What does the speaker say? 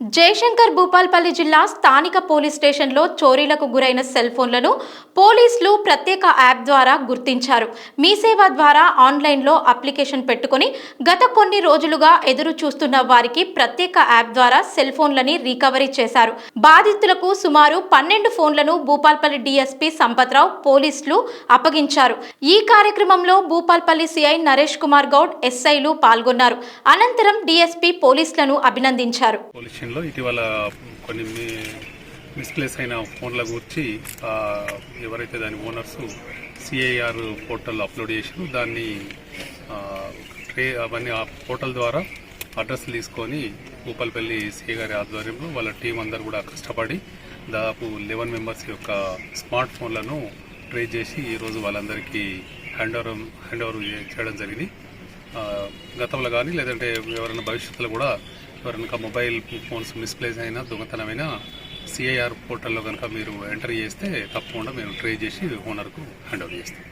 జయశంకర్ భూపాల్పల్లి జిల్లా స్థానిక పోలీస్ స్టేషన్లో చోరీలకు గురైన సెల్ ఫోన్లను పోలీసులు ప్రత్యేక యాప్ ద్వారా గుర్తించారు. మీ సేవ ద్వారా ఆన్లైన్లో అప్లికేషన్ పెట్టుకుని గత కొన్ని రోజులుగా ఎదురు చూస్తున్న వారికి ప్రత్యేక యాప్ ద్వారా సెల్ ఫోన్లని రికవరీ చేశారు. బాధితులకు సుమారు పన్నెండు ఫోన్లను భూపాల్పల్లి డీఎస్పీ సంపత్రావు పోలీసులు అప్పగించారు. ఈ కార్యక్రమంలో భూపాల్పల్లి సిఐ నరేష్ కుమార్ గౌడ్ ఎస్ఐలు పాల్గొన్నారు. అనంతరం డీఎస్పీ పోలీసులను అభినందించారు. ఇటీవల కొన్ని మిస్ప్లేస్ అయిన ఫోన్ల గురించి ఎవరైతే దాని ఓనర్స్ సిఐఆర్ పోర్టల్ అప్లోడ్ చేసారో దాన్ని అవన్నీ ఆ పోర్టల్ ద్వారా అడ్రస్ తీసుకొని భూపాలపల్లి సిఐ గారి ఆధ్వర్యంలో వాళ్ళ టీం అందరు కూడా కష్టపడి దాదాపు లెవెన్ మెంబర్స్ యొక్క స్మార్ట్ ఫోన్లను ట్రేస్ చేసి ఈరోజు వాళ్ళందరికీ హ్యాండ్ ఓవర్ హ్యాండ్ ఓవర్ చేయడం జరిగింది. గతంలో కానీ లేదంటే ఎవరైనా భవిష్యత్తులో కూడా ఎవరైనా మొబైల్ ఫోన్స్ మిస్ప్లేస్ అయినా దొంగతనమైనా సిఐఆర్ పోర్టల్లో కనుక మీరు ఎంటర్ చేస్తే తప్పకుండా మేము ట్రై చేసి ఓనర్కు హ్యాండ్ ఓవర్ చేస్తాం